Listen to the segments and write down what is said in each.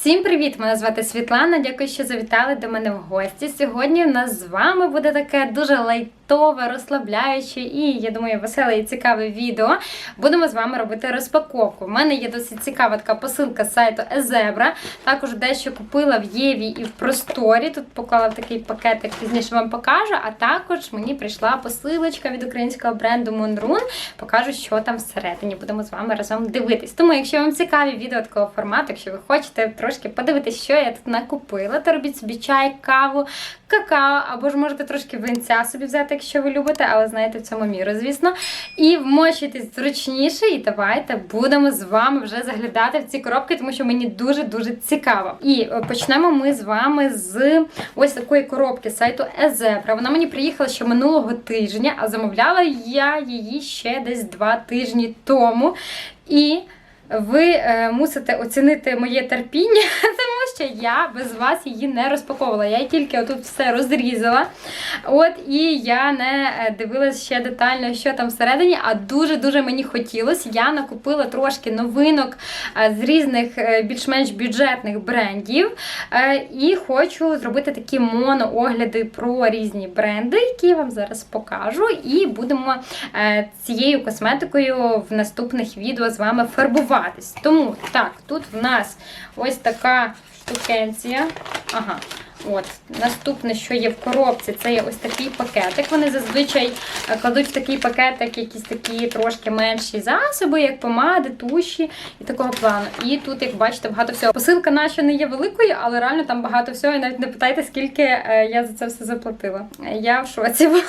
Всім привіт! Мене звати Світлана. Дякую, що завітали до мене в гості. Сьогодні у нас з вами буде таке дуже лайтове, розслабляюче і, я думаю, веселе і цікаве відео. Будемо з вами робити розпаковку. У мене є досить цікава така посилка з сайту Езебра. Також дещо купила в Єві і в просторі. Тут поклала в такий пакетик, пізніше вам покажу. А також мені прийшла посилочка від українського бренду Monrun. Покажу, що там всередині. Будемо з вами разом дивитись. Тому, якщо вам цікаві відео такого формату, якщо ви хочете трошки подивитись, що я тут накупила, то робіть собі чай, каву, какао, або ж можете трошки винця собі взяти, якщо ви любите, але знаєте в цьому міру, звісно. І вмочуйтесь зручніше, і давайте будемо з вами вже заглядати в ці коробки, тому що мені дуже-дуже цікаво. І е, почнемо ми з вами з ось такої коробки сайту Езебра. Вона мені приїхала ще минулого тижня, а замовляла я її ще десь два тижні тому. І ви е, мусите оцінити моє терпіння, тому що я без вас її не розпаковувала. Я тільки отут все розрізала. От і я не е, дивилась ще детально, що там всередині, а дуже-дуже мені хотілося. Я накупила трошки новинок е, з різних більш-менш бюджетних брендів. І хочу зробити такі моноогляди про різні бренди, які я вам зараз покажу. І будемо цією косметикою в наступних відео з вами фарбуватись. Тому так, тут в нас ось така штукенція. Ага. От, наступне, що є в коробці, це є ось такий пакетик. Вони зазвичай е, кладуть в такий пакетик якісь такі трошки менші засоби, як помади, туші і такого плану. І тут, як бачите, багато всього. Посилка наша не є великою, але реально там багато всього. І навіть не питайте, скільки е, я за це все заплатила. Я в шоці була,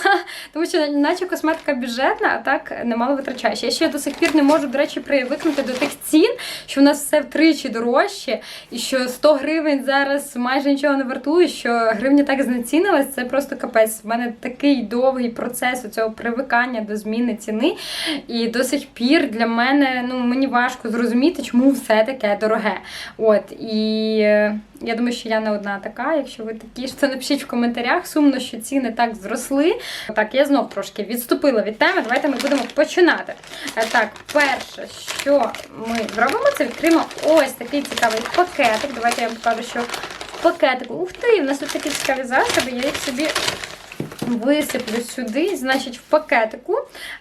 тому що наче косметика бюджетна, а так немало витрачаєш. Я ще до сих пір не можу, до речі, привикнути до тих цін, що в нас все втричі дорожче, і що 100 гривень зараз майже нічого не вартує, що гривня так знецінилась, це просто капець. В мене такий довгий процес у цього привикання до зміни ціни. І до сих пір для мене ну мені важко зрозуміти, чому все таке дороге. От і е, я думаю, що я не одна така. Якщо ви такі то напишіть в коментарях. Сумно, що ціни так зросли. Так, я знов трошки відступила від теми. Давайте ми будемо починати. Е, Так, перше, що ми зробимо, це відкриємо ось такий цікавий пакетик. Давайте я вам покажу, що пакетику. Ух ти, в нас тут такі цікаві засоби, я їх собі. Висиплю сюди, значить, в пакетику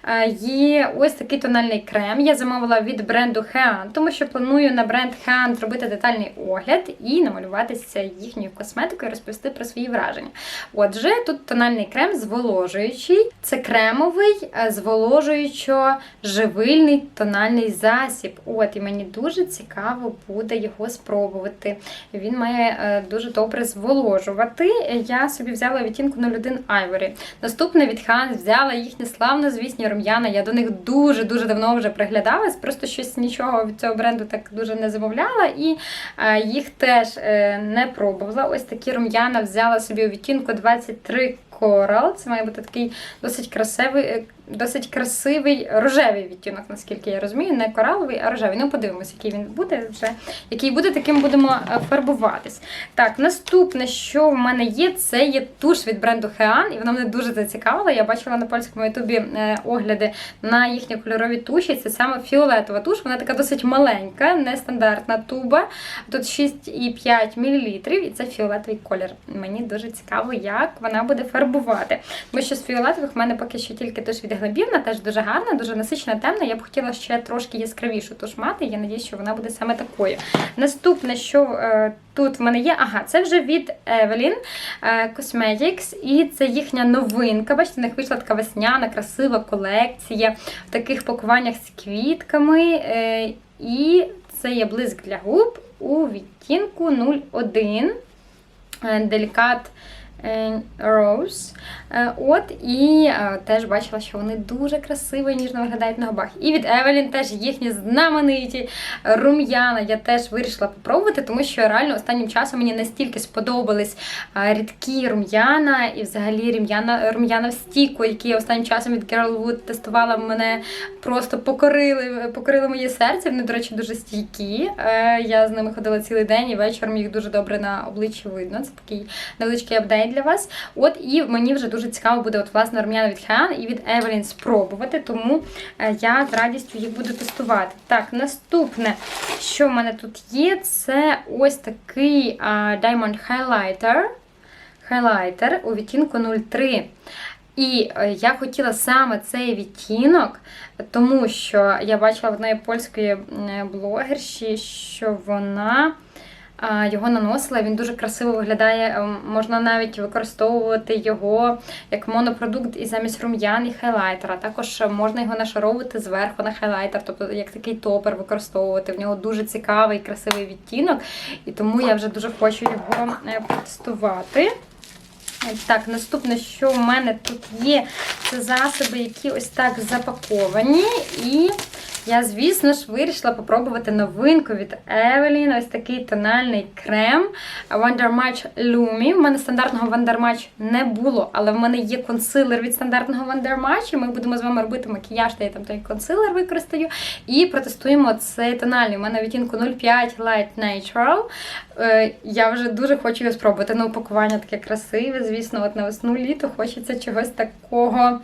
е, є ось такий тональний крем. Я замовила від бренду Hean, тому що планую на бренд Hean зробити детальний огляд і намалюватися їхньою косметикою, розповісти про свої враження. Отже, тут тональний крем зволожуючий. Це кремовий, е, зволожуючо-живильний тональний засіб. От, і мені дуже цікаво буде його спробувати. Він має е, дуже добре зволожувати. Я собі взяла відтінку 01 Ivory. Наступне від Ханс взяла їхні славнозвісні рум'яна. Я до них дуже-дуже давно вже приглядалась, просто щось нічого від цього бренду так дуже не замовляла і е, їх теж е, не пробувала. Ось такі рум'яна взяла собі у відтінку 23 Coral. Це має бути такий досить красивий, е, досить красивий рожевий відтінок, наскільки я розумію. Не кораловий, а рожевий. Ну, подивимось, який він буде вже. Який буде, таким будемо е, фарбуватись. Так, наступне, що в мене є, це є туш від бренду Hean, і вона мене дуже зацікавила. Я бачила на польському ютубі е, огляди на їхні кольорові туші. Це саме фіолетова туш. Вона така досить маленька, нестандартна туба. Тут 6,5 мл, і це фіолетовий колір. Мені дуже цікаво, як вона буде фарбувати. Тому що з фіолетових в мене поки що тільки туш від Глебівна, теж дуже гарна, дуже насичена, темна. Я б хотіла ще трошки яскравішу туш мати. Я надіюсь, що вона буде саме такою. Наступне, що е, тут в мене є, ага, це вже від Evelyn е, Cosmetics, і це їхня новинка. Бачите, в них вийшла така весняна, красива колекція в таких пакуваннях з квітками. Е, і це є блиск для губ у відтінку 01. Е, Делікат Rose. Е, От, і е, теж бачила, що вони дуже красиво і ніжно виглядають на губах. І від Evelyn теж їхні знамениті рум'яна. Я теж вирішила попробувати, тому що реально останнім часом мені настільки сподобались е, рідкі рум'яна і взагалі рум'яна, рум'яна в стіку, які я останнім часом від Girlwood тестувала, мене просто покорили, покорили моє серце. Вони, до речі, дуже стійкі. Я з ними ходила цілий день і вечором їх дуже добре на обличчі видно. Це такий невеличкий апдейт для вас. От і мені вже дуже цікаво буде от власне рум'яна від Хеан і від Evelyn спробувати, тому е, я з радістю їх буду тестувати. Так, наступне, що в мене тут є, це ось такий Diamond Highlighter. Хайлайтер у відтінку 03. І е, я хотіла саме цей відтінок, тому що я бачила в одної польської блогерші, що вона його наносила. Він дуже красиво виглядає. е, Можна навіть використовувати його як монопродукт і замість рум'ян і хайлайтера. Також можна його нашаровувати зверху на хайлайтер, тобто як такий топер використовувати. В нього дуже цікавий, красивий відтінок, і тому я вже дуже хочу його е, протестувати. Так, наступне, що в мене тут є, це засоби, які ось так запаковані. І я, звісно ж, вирішила попробувати новинку від Evelyn. Ось такий тональний крем Wonder Lumi. У мене стандартного Wonder не було, але в мене є консилер від стандартного Wonder. І ми будемо з вами робити макіяж, та я там той консилер використаю. І протестуємо цей тональний. У мене відтінку 05 Light Natural. Е, Я вже дуже хочу його спробувати. Ну, упакування таке красиве, звісно, от на весну літо хочеться чогось такого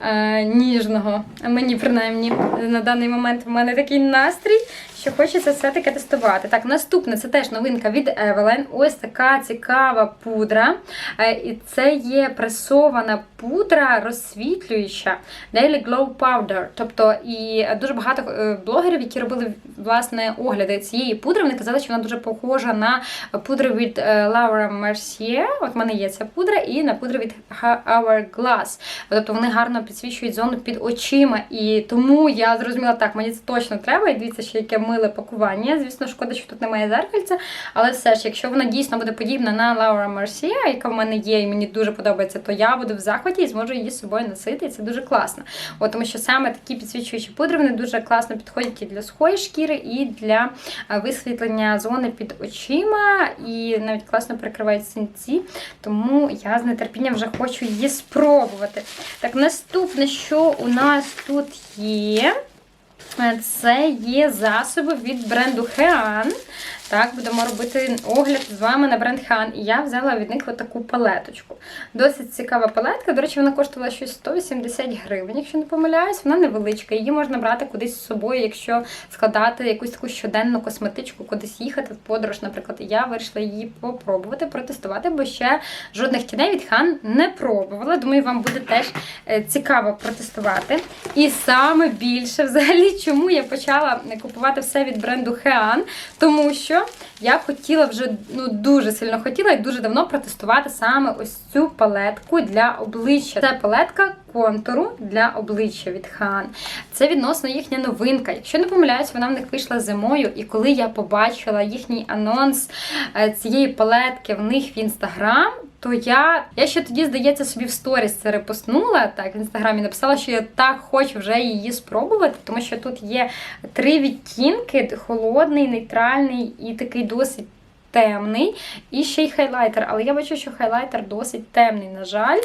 е, ніжного. Мені принаймні на даний момент в мене такий настрій, що хочеться все таки тестувати. Так, наступне це теж новинка від Evelyn. Ось така цікава пудра. Е, І це є пресована пудра розсвітлююча Daily Glow Powder. Тобто, і дуже багато е, блогерів, які робили власне огляди цієї пудри, вони казали, що вона дуже похожа на пудру від е, Laura Mercier. От в мене є ця пудра, і на пудру від Hourglass. Тобто вони гарно підсвічують зону під очима. І тому я зрозуміла, так, мені це точно треба. І дивіться, що яке миле пакування. Звісно, шкода, що тут немає зеркальця. Але все ж, якщо вона дійсно буде подібна на Laura Mercier, яка в мене є, і мені дуже подобається, то я буду в захваті і зможу її з собою носити. І це дуже класно. От, тому що саме такі підсвічуючі пудри вони дуже класно підходять і для сухої шкіри, і для е, висвітлення зони під очима, і навіть класно прикривають синці. Тому я з нетерпінням вже хочу її спробувати. Так, наступне, що у нас тут є. Це є засоби від бренду Hean. Так, будемо робити огляд з вами на бренд Hean. І я взяла від них отаку палеточку. Досить цікава палетка. До речі, вона коштувала щось 180 гривень, якщо не помиляюсь. Вона невеличка. Її можна брати кудись з собою, якщо складати якусь таку щоденну косметичку, кудись їхати в подорож, наприклад. Я вирішила її попробувати, протестувати, бо ще жодних тіней від Хан не пробувала. Думаю, вам буде теж е, цікаво протестувати. І саме більше, взагалі, чому я почала купувати все від бренду Хеан, тому що я хотіла вже ну дуже сильно хотіла і дуже давно протестувати саме ось цю палетку для обличчя. Це палетка контуру для обличчя від Хан. Це відносно їхня новинка. Якщо не помиляюсь, вона в них вийшла зимою. І коли я побачила їхній анонс е, цієї палетки в них в інстаграм. То я, я ще тоді, здається, собі в сторіс це репостнула так в інстаграмі. Написала, що я так хочу вже її спробувати, тому що тут є три відтінки: холодний, нейтральний і такий досить темний. І ще й хайлайтер. Але я бачу, що хайлайтер досить темний, на жаль.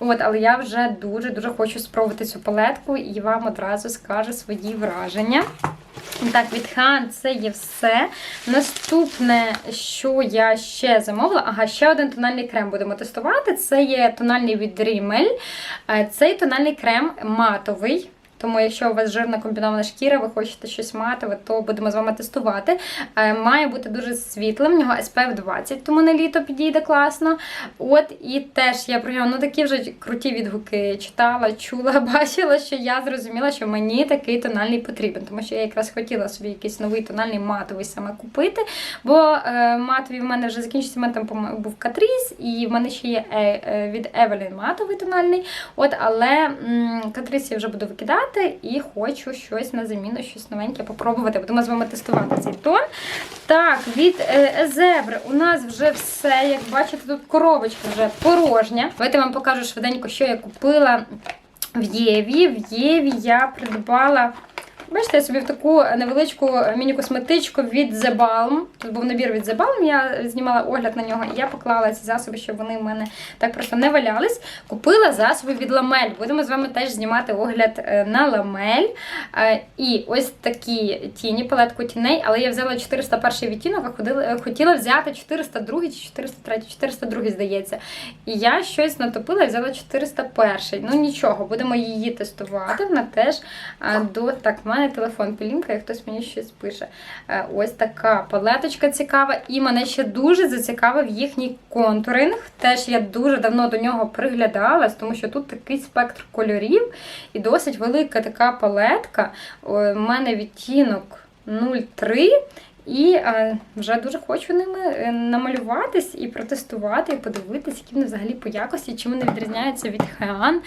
От, але я вже дуже-дуже хочу спробувати цю палетку і вам одразу скажу свої враження. Так, від Хан це є все. Наступне, що я ще замовила, ага, ще один тональний крем будемо тестувати. Це є тональний від Rimmel. Е, Цей тональний крем матовий. Тому, якщо у вас жирна комбінована шкіра, ви хочете щось матове, то будемо з вами тестувати. Е, Має бути дуже світлим, в нього SPF 20, тому на літо підійде класно. От і теж я про нього ну, такі вже круті відгуки читала, чула, бачила, що я зрозуміла, що мені такий тональний потрібен, тому що я якраз хотіла собі якийсь новий тональний матовий саме купити. Бо е, матовий в мене вже закінчився, в мене там був Катріс, і в мене ще є е, е, від Evelyn матовий тональний. От, але м, Катріс я вже буду викидати і хочу щось на заміну, щось новеньке попробувати. Будемо з вами тестувати цей тон. Так, від Езебри Зебри у нас вже все. Як бачите, тут коробочка вже порожня. Давайте вам покажу швиденько, що я купила в Єві. В Єві я придбала Бачите, я собі в таку невеличку міні-косметичку від The Balm. Тут був набір від The Balm, я знімала огляд на нього, і я поклала ці засоби, щоб вони в мене так просто не валялись. Купила засоби від Ламель. Будемо з вами теж знімати огляд е, на Ламель. Е, І ось такі тіні, палетку тіней, але я взяла 401 відтінок, а ходила- хотіла взяти 402 чи 403, 402, здається. І я щось натопила і взяла 401. Ну нічого, будемо її тестувати. Вона теж до. Так, в мене телефон пілінкає, хтось мені щось пише. Е, Ось така палеточка цікава. І мене ще дуже зацікавив їхній контуринг. Теж я дуже давно до нього приглядалась, тому що тут такий спектр кольорів і досить велика така палетка. У мене відтінок 0,3. І е, вже дуже хочу ними е, намалюватись і протестувати, і подивитись, які вони взагалі по якості, чим вони відрізняються від Хеан.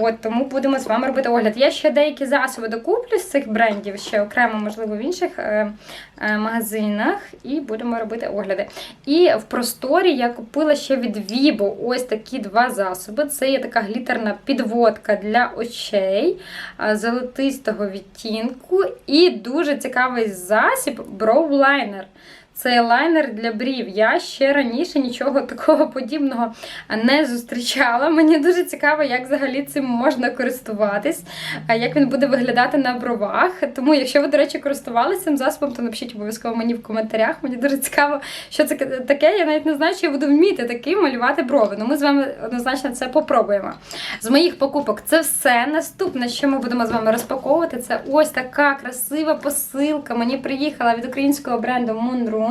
От тому будемо з вами робити огляд. Я ще деякі засоби докуплю з цих брендів, ще окремо, можливо, в інших е, магазинах, і будемо робити огляди. І в просторі я купила ще від Vibo ось такі два засоби. Це є така глітерна підводка для очей золотистого відтінку. І дуже цікавий засіб броулайнер. Це лайнер для брів. Я ще раніше нічого такого подібного не зустрічала. Мені дуже цікаво, як взагалі цим можна користуватись, як він буде виглядати на бровах. Тому, якщо ви, до речі, користувалися цим засобом, то напишіть обов'язково мені в коментарях. Мені дуже цікаво, що це таке. Я навіть не знаю, чи я буду вміти таким малювати брови. Ну, ми з вами однозначно це попробуємо. З моїх покупок це все. Наступне, що ми будемо з вами розпаковувати, це ось така красива посилка. Мені приїхала від українського бренду Moonroom.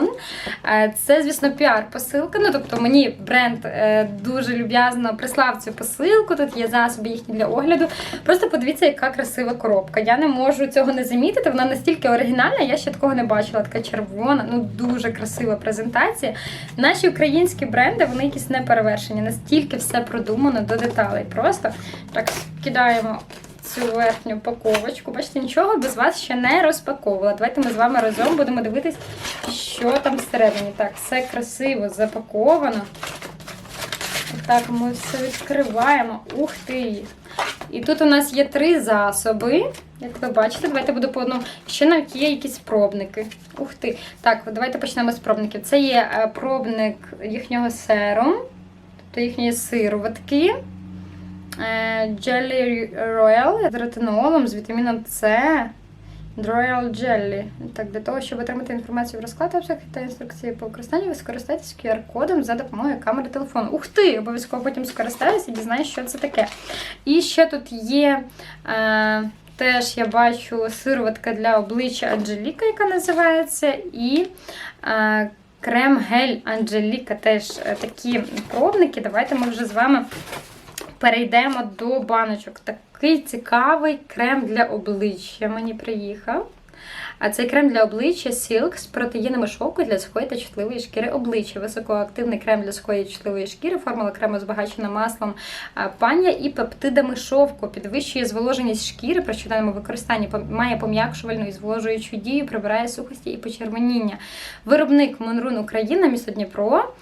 Е, Це, звісно, піар-посилка. Ну, тобто мені бренд е, дуже люб'язно прислав цю посилку. Тут є засоби їхні для огляду. Просто подивіться, яка красива коробка. Я не можу цього не замітити. Вона настільки оригінальна, я ще такого не бачила. Така червона, ну дуже красива презентація. Наші українські бренди, вони якісь не перевершені. Настільки все продумано до деталей. Просто так кидаємо цю верхню упаковочку. Бачите, нічого без вас ще не розпаковувала. Давайте ми з вами разом будемо дивитись, що там всередині. Так, все красиво запаковано. Так, ми все відкриваємо. Ух ти! І тут у нас є три засоби. Як ви бачите, давайте буду по одному. Ще навіть є якісь пробники. Ух ти. Так, давайте почнемо з пробників. Це є е, пробник їхнього серу, тобто їхньої сироватки. Е, Jelly Royal з ретинолом, з вітаміном С. Royal Jelly. Так, для того, щоб отримати інформацію в розкладі обсяг та інструкції по використанню, ви скористаєтесь QR-кодом за допомогою камери телефону. Ух ти! Обов'язково потім скористаюся і дізнаюсь, що це таке. І ще тут є. Е, Теж я бачу сироватка для обличчя Анджеліка, яка називається, і е, крем-гель Анджеліка. Теж е, такі пробники. Давайте ми вже з вами перейдемо до баночок. Такий цікавий крем для обличчя мені приїхав. А цей крем для обличчя Silk з протеїнами шовку для сухої та чутливої шкіри обличчя. Високоактивний крем для сухої та чутливої шкіри. Формула крему збагачена маслом пання і пептидами шовку. Підвищує зволоженість шкіри при щоденному використанні. Має пом'якшувальну і зволожуючу дію, прибирає сухості і почервоніння. Виробник Монрун Україна, місто Дніпро.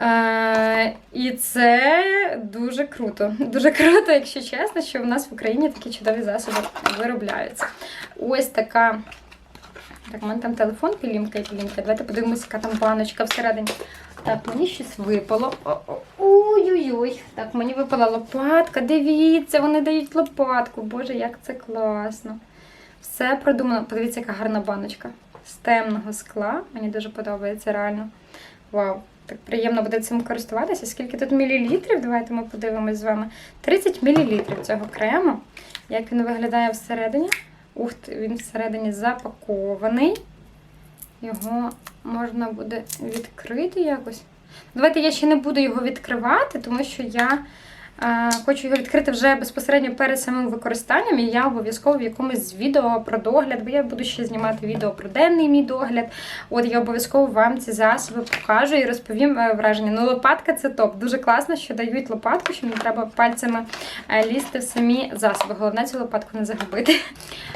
Е, і це дуже круто. Дуже круто, якщо чесно, що в нас в Україні такі чудові засоби виробляються. Ось така. Так, у мене там телефон пілімка і пілімка. Давайте подивимося, яка там баночка всередині. Так, мені щось випало. Ой-ой-ой. Так, мені випала лопатка. Дивіться, вони дають лопатку. Боже, як це класно. Все продумано. Подивіться, яка гарна баночка. З темного скла. Мені дуже подобається реально. Вау. Так приємно буде цим користуватися. Скільки тут мілілітрів? Давайте ми подивимось з вами. 30 мілілітрів цього крему. Як він виглядає всередині? Ух він всередині запакований. Його можна буде відкрити якось. Давайте я ще не буду його відкривати, тому що я хочу його відкрити вже безпосередньо перед самим використанням. І я обов'язково в якомусь відео про догляд, бо я буду ще знімати відео про денний мій догляд. От я обов'язково вам ці засоби покажу і розповім е, враження. Ну, лопатка це топ. Дуже класно, що дають лопатку, що не треба пальцями е, лізти в самі засоби. Головне цю лопатку не загубити.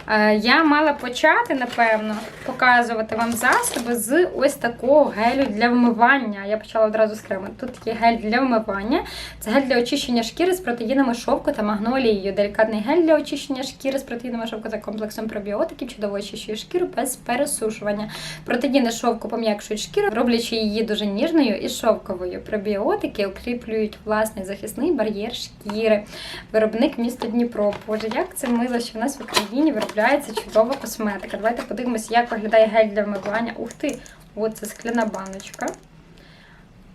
Е, Я мала почати, напевно, показувати вам засоби з ось такого гелю для вмивання. Я почала одразу з крему. Тут є гель для вмивання, це гель для очищення шкіри з протеїнами шовку та магнолією. Делікатний гель для очищення шкіри з протеїнами шовку та комплексом пробіотиків чудово очищує шкіру без пересушування. Протеїни шовку пом'якшують шкіру, роблячи її дуже ніжною і шовковою. Пробіотики укріплюють власний захисний бар'єр шкіри. Виробник місто Дніпро. Боже, як це мило, що в нас в Україні виробляється чудова косметика. Давайте подивимося, як виглядає гель для вмивання. Ух ти! От це скляна баночка.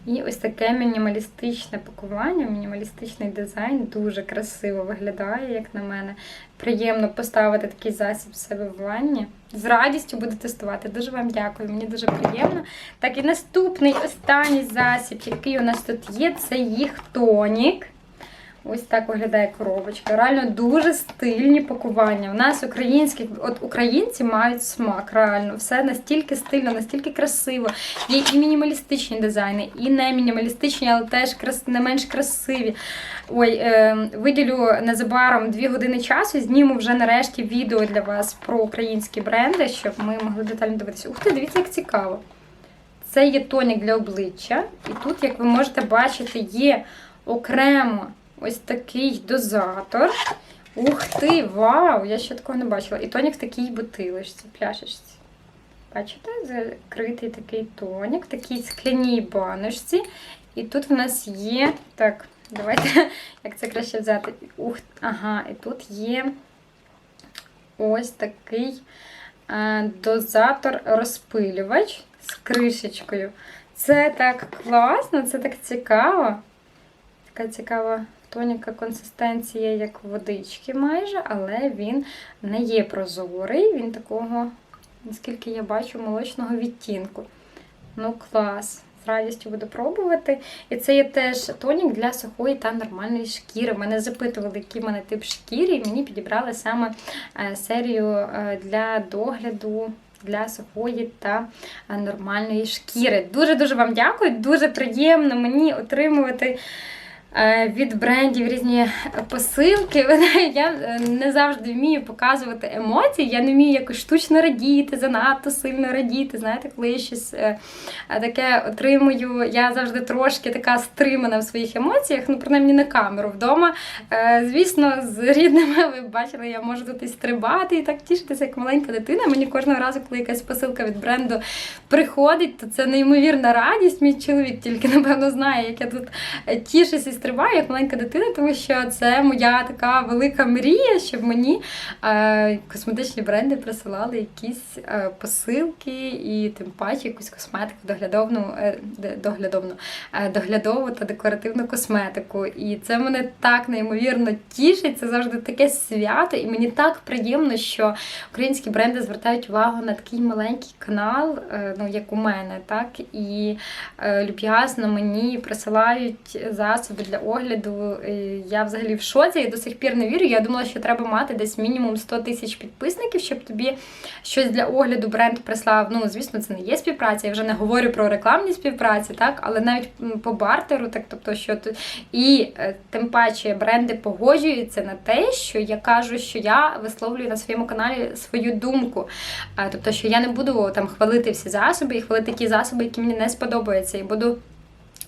І ось таке мінімалістичне пакування, мінімалістичний дизайн, дуже красиво виглядає, як на мене. Приємно поставити такий засіб в себе в ванні. З радістю буду тестувати. Дуже вам дякую, мені дуже приємно. Так, і наступний останній засіб, який у нас тут є, це їх тонік. Ось так виглядає коробочка. Реально дуже стильні пакування. У нас українські, от українці мають смак, реально. Все настільки стильно, настільки красиво. Є і мінімалістичні дизайни, і не мінімалістичні, але теж крас... не менш красиві. Ой, е, виділю незабаром дві години часу, зніму вже нарешті відео для вас про українські бренди, щоб ми могли детально дивитися. Ух ти, дивіться, як цікаво. Це є тонік для обличчя, і тут, як ви можете бачити, є окремо ось такий дозатор. Ух ти, вау! Я ще такого не бачила. І тонік в такій бутилочці, пляшечці. Бачите, закритий такий тонік, в такій скляній баночці. І тут в нас є. Так, давайте, як це краще взяти. Ух, ага, і тут є ось такий е, дозатор-розпилювач з кришечкою. Це так класно, це так цікаво. Така цікава тоніка консистенція, як водички майже, але він не є прозорий, він такого, наскільки я бачу, молочного відтінку. Ну, клас! З радістю буду пробувати. І це є теж тонік для сухої та нормальної шкіри. Мене запитували, який в мене тип шкіри, і мені підібрали саме е, серію е, для догляду. Для сухої та е, нормальної шкіри. Дуже-дуже вам дякую. Дуже приємно мені отримувати від брендів різні посилки. Я е, не завжди вмію показувати емоції. Я не вмію якось штучно радіти, занадто сильно радіти. Знаєте, коли я щось е, таке отримую, я завжди трошки така стримана в своїх емоціях, ну, принаймні на камеру вдома. Звісно, з рідними ви бачили, я можу тут і стрибати і так тішитися, як маленька дитина. Мені кожного разу, коли якась посилка від бренду приходить, то це неймовірна радість. Мій чоловік тільки, напевно, знає, як я тут тішуся стрибаю, як маленька дитина, тому що це моя така велика мрія, щоб мені е, косметичні бренди присилали якісь е, посилки і тим паче якусь косметику, доглядовну, е, доглядовну, доглядову та декоративну косметику. І це мене так неймовірно тішить. Це завжди таке свято, і мені так приємно, що українські бренди звертають увагу на такий маленький канал, ну як у мене, так і люб'язно мені присилають засоби для для огляду. Я взагалі в шоці і до сих пір не вірю. Я думала, що треба мати десь мінімум 100 тисяч підписників, щоб тобі щось для огляду бренд прислав. Ну, звісно, це не є співпраця. Я вже не говорю про рекламні співпраці, так, але навіть по бартеру, так тобто, що тут і е, тим паче бренди погоджуються на те, що я кажу, що я висловлюю на своєму каналі свою думку. Тобто, що я не буду там хвалити всі засоби і хвалити ті засоби, які мені не сподобаються, і буду.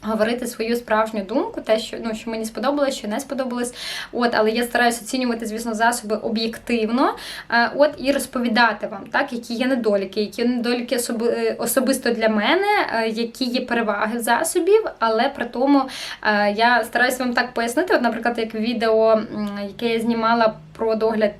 Говорити свою справжню думку, те, що ну що мені сподобалось, що не сподобалось. От, але я стараюся оцінювати, звісно, засоби об'єктивно. Е, от і розповідати вам, так, які є недоліки, які недоліки особи, е, особисто для мене, е, які є переваги засобів, але при тому я стараюся вам так пояснити. От, наприклад, як відео, яке я знімала про догляд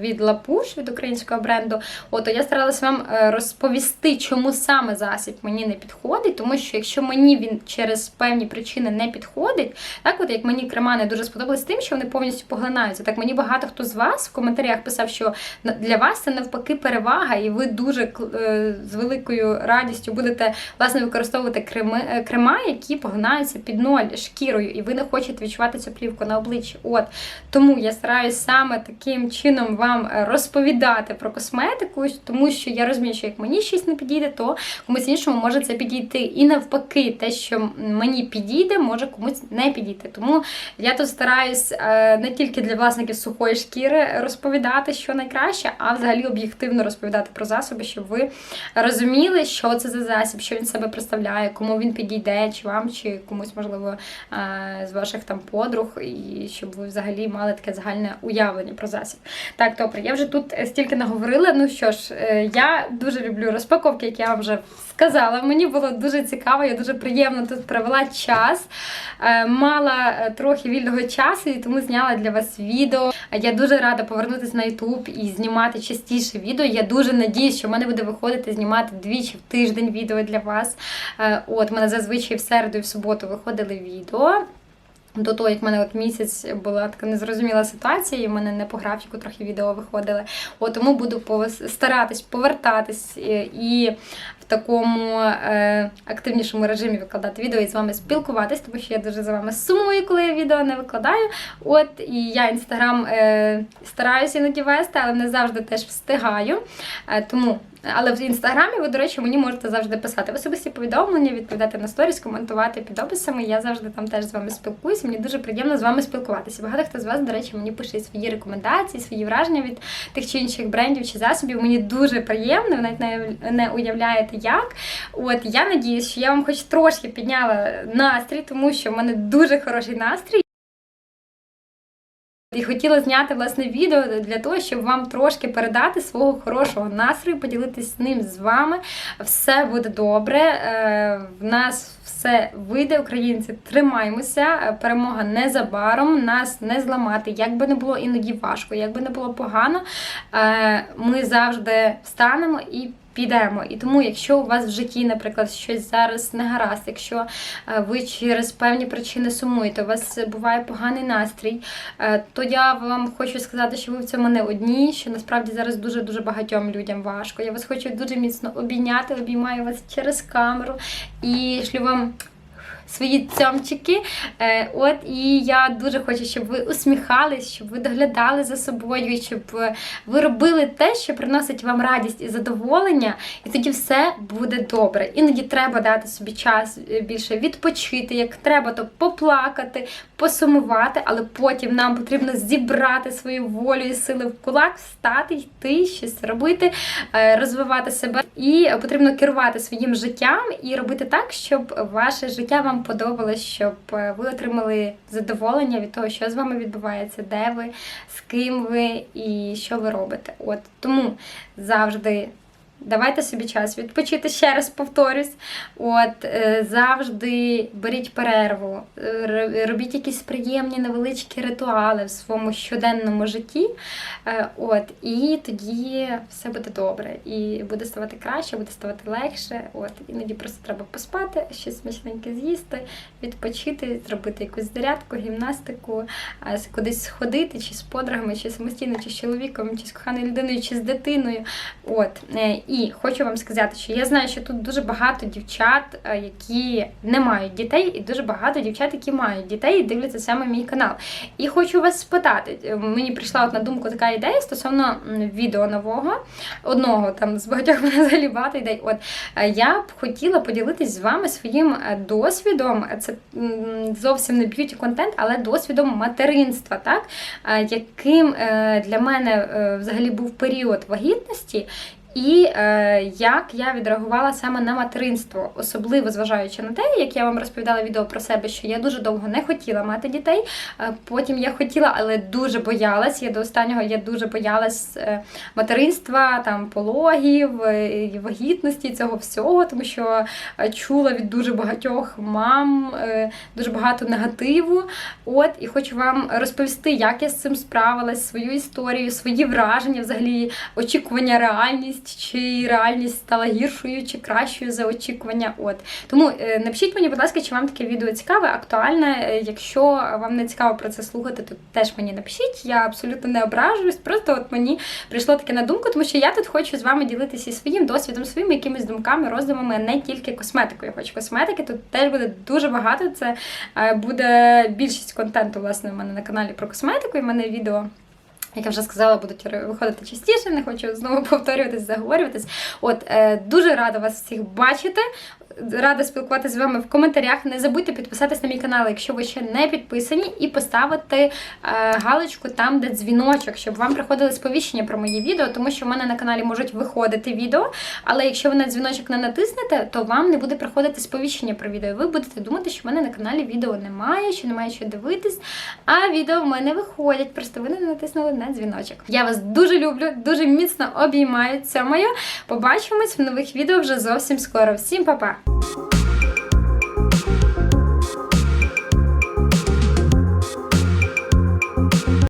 від Лапуш від українського бренду. От, я старалася вам розповісти, чому саме засіб мені не підходить, тому що якщо мені він через певні причини не підходить, так от як мені крема не дуже сподобалось тим, що вони повністю поглинаються. Так мені багато хто з вас в коментарях писав, що для вас це навпаки перевага, і ви дуже е, з великою радістю будете власне використовувати креми, крема, які поглинаються під ноль шкірою, і ви не хочете відчувати цю плівку на обличчі. От тому я стараюсь саме саме таким чином вам е, розповідати про косметику, тому що я розумію, що як мені щось не підійде, то комусь іншому може це підійти. І навпаки, те, що мені підійде, може комусь не підійти. Тому я тут стараюсь е, не тільки для власників сухої шкіри розповідати, що найкраще, а взагалі об'єктивно розповідати про засоби, щоб ви розуміли, що це за засіб, що він себе представляє, кому він підійде, чи вам, чи комусь, можливо, е, з ваших там подруг, і щоб ви взагалі мали таке загальне уявлення про засіб. Так, добре, я вже тут стільки наговорила. Ну що ж, е, я дуже люблю розпаковки, як я вам вже сказала. Мені було дуже цікаво, я дуже приємно тут провела час. Е, Мала е, трохи вільного часу і тому зняла для вас відео. Я дуже рада повернутися на YouTube і знімати частіше відео. Я дуже надіюсь, що в мене буде виходити знімати двічі в тиждень відео для вас. Е, От, в мене зазвичай в середу і в суботу виходили відео. До того, як в мене от місяць була така незрозуміла ситуація, і в мене не по графіку трохи відео виходили. От тому буду старатись повертатись і в такому е, активнішому режимі викладати відео і з вами спілкуватись, тому що я дуже за вами сумую, коли я відео не викладаю. От і я інстаграм е, стараюся іноді вести, але не завжди теж встигаю. Е, тому але в інстаграмі ви, до речі, мені можете завжди писати в особисті повідомлення, відповідати на сторіс, коментувати під описами. Я завжди там теж з вами спілкуюся. Мені дуже приємно з вами спілкуватися. Багато хто з вас, до речі, мені пише свої рекомендації, свої враження від тих чи інших брендів чи засобів. Мені дуже приємно, ви навіть не, не уявляєте як. От я надіюсь, що я вам хоч трошки підняла настрій, тому що в мене дуже хороший настрій. І хотіла зняти власне відео для того, щоб вам трошки передати свого хорошого настрою, поділитися ним з вами. Все буде добре. е, В нас все вийде, українці. Тримаємося. е, Перемога незабаром. Нас не зламати. Як би не було іноді важко, як би не було погано. е, Ми завжди встанемо і. Підемо. І тому, якщо у вас в житті, наприклад, щось зараз не гаразд, якщо е, ви через певні причини сумуєте, у вас буває поганий настрій, е, то я вам хочу сказати, що ви в цьому не одні, що насправді зараз дуже-дуже багатьом людям важко. Я вас хочу дуже міцно обійняти, обіймаю вас через камеру і шлю вам свої цьомчики. Е, От і я дуже хочу, щоб ви усміхались, щоб ви доглядали за собою, щоб е, ви робили те, що приносить вам радість і задоволення, і тоді все буде добре. Іноді треба дати собі час е, більше відпочити, як треба, то поплакати, посумувати, але потім нам потрібно зібрати свою волю і сили в кулак, встати, йти, щось робити, розвивати себе. І потрібно керувати своїм життям і робити так, щоб ваше життя вам подобалось, щоб е, ви отримали задоволення від того, що з вами відбувається, де ви, з ким ви і що ви робите. От тому завжди. Давайте собі час відпочити ще раз повторюсь. От е, завжди беріть перерву, е, робіть якісь приємні невеличкі ритуали в своєму щоденному житті. Е, От і тоді все буде добре. І буде ставати краще, буде ставати легше. От іноді просто треба поспати, щось смачненьке з'їсти, відпочити, зробити якусь зарядку, гімнастику, кудись сходити, чи з подругами, чи самостійно, чи з чоловіком, чи з коханою людиною, чи з дитиною. От і хочу вам сказати, що я знаю, що тут дуже багато дівчат, е, які не мають дітей, і дуже багато дівчат, які мають дітей, і дивляться саме мій канал. І хочу вас спитати. е, Мені прийшла от на думку така ідея стосовно відео нового, одного там з багатьох мене взагалі багато ідей. От е, я б хотіла поділитись з вами своїм досвідом. Це зовсім не б'юті контент, але досвідом материнства, так яким для мене взагалі був період вагітності. І е, як я відреагувала саме на материнство, особливо зважаючи на те, як я вам розповідала відео про себе, що я дуже довго не хотіла мати дітей. Е, потім я хотіла, але дуже боялась. Я до останнього я дуже боялась е, материнства, там пологів, е, вагітності цього всього, тому що е, чула від дуже багатьох мам е, дуже багато негативу. От і хочу вам розповісти, як я з цим справилась, свою історію, свої враження, взагалі очікування, реальність, чи реальність стала гіршою чи кращою за очікування. От тому е, напишіть мені, будь ласка, чи вам таке відео цікаве, актуальне. Е, Якщо вам не цікаво про це слухати, то теж мені напишіть. Я абсолютно не ображуюсь. Просто от мені прийшло таке на думку, тому що я тут хочу з вами ділитися своїм досвідом, своїми якимись думками, роздумами, не тільки косметикою. Хоч косметики тут теж буде дуже багато. Це е, буде більшість контенту, власне, у мене на каналі про косметику, і в мене відео. Як я вже сказала, будуть виходити частіше, не хочу знову повторюватись, заговорюватись. От е, дуже рада вас всіх бачити. Рада спілкуватися з вами в коментарях. Не забудьте підписатись на мій канал, якщо ви ще не підписані, і поставити е, галочку там, де дзвіночок, щоб вам приходили сповіщення про мої відео, тому що в мене на каналі можуть виходити відео. Але якщо ви на дзвіночок не натиснете, то вам не буде приходити сповіщення про відео. Ви будете думати, що в мене на каналі відео немає, що немає що дивитись. А відео в мене виходять. Просто ви не натиснули на дзвіночок. Я вас дуже люблю, дуже міцно обіймаю. Це моє. Побачимось в нових відео вже зовсім скоро. Всім па-па!